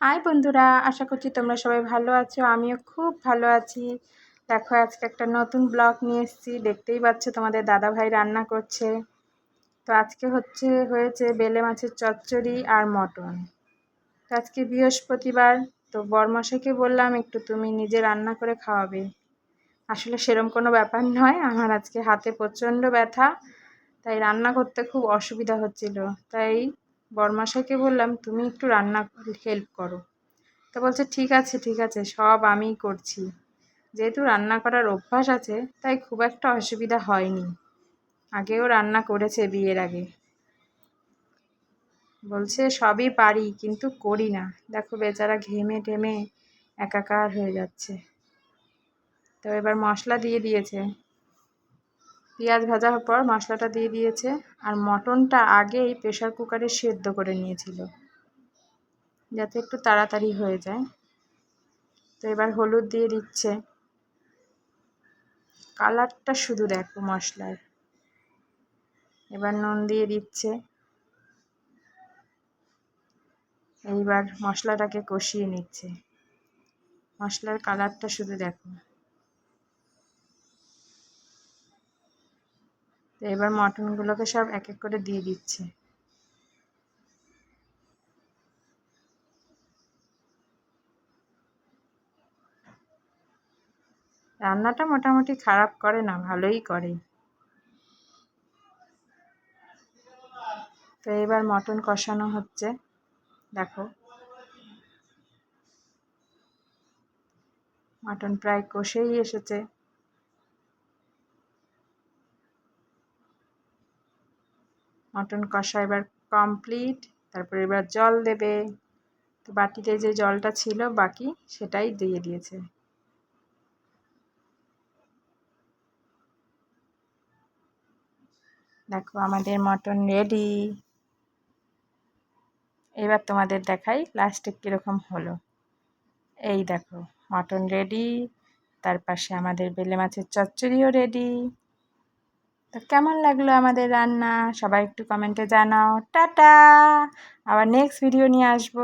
High বন্ধুরা, আশা করছি তোমরা সবাই ভালো আছো, আমিও খুব ভালো আছি। দেখো, আজকে একটা নতুন ব্লগ নিয়ে এসেছি, দেখতেই পাচ্ছ তোমাদের দাদা ভাই রান্না করছে। তো আজকে হচ্ছে, হয়েছে বেলে মাছের চচ্চড়ি আর মটন। তো আজকে বৃহস্পতিবার, তো বরমশাইকে বললাম, একটু তুমি নিজে রান্না করে খাওয়াবে। আসলে সেরম কোনো ব্যাপার নয়, আমার আজকে হাতে প্রচণ্ড ব্যথা, তাই রান্না করতে খুব অসুবিধা হচ্ছিল। তাই বরমাশাইকে বললাম, তুমি একটু রান্না হেল্প করো। তো বলছে, ঠিক আছে ঠিক আছে, সব আমিই করছি। যেহেতু রান্না করার অভ্যাস আছে, তাই খুব একটা অসুবিধা হয়নি। আগেও রান্না করেছে বিয়ের আগে। বলছে, সবই পারি, কিন্তু করি না। দেখো, বেচারা ঘেমে টেমে একাকার হয়ে যাচ্ছে। তো এবার মশলা দিয়ে দিয়েছে। পেঁয়াজ ভাজার পর মশলাটা দিয়ে দিয়েছে আর মটনটা আগেই প্রেশার কুকারে সেদ্ধ করে নিয়েছিল, যাতে একটু তাড়াতাড়ি হয়ে যায়। তো এবার হলুদ দিয়ে দিচ্ছে। কালারটা শুধু দেখো মশলার। এবার নুন দিয়ে দিচ্ছে। এইবার মশলাটাকে কষিয়ে নিচ্ছে। মশলার কালারটা শুধু দেখো। তো এবার মটনগুলোকে সব এক এক করে দিয়ে দিচ্ছে। রান্নাটা মোটামুটি খারাপ করে না, ভালোই করে। তো এবার মটন কষানো হচ্ছে, দেখো। মটন প্রায় কষেই এসেছে। মটন কষা এবার কমপ্লিট তারপরে এবার জল দেবে। তো বাটিতে যে জলটা ছিল বাকি, সেটাই দিয়ে দিয়েছে। দেখো আমাদের মটন রেডি এবার তোমাদের দেখাই লাস্টে কীরকম হলো। এই দেখো, মটন রেডি তার পাশে আমাদের বেলে মাছের চচ্চড়িও রেডি তো কেমন লাগল আমাদের রান্না? সবাই একটু কমেন্টে জানাও। টাটা! আবার নেক্সট ভিডিও নিয়ে আসব।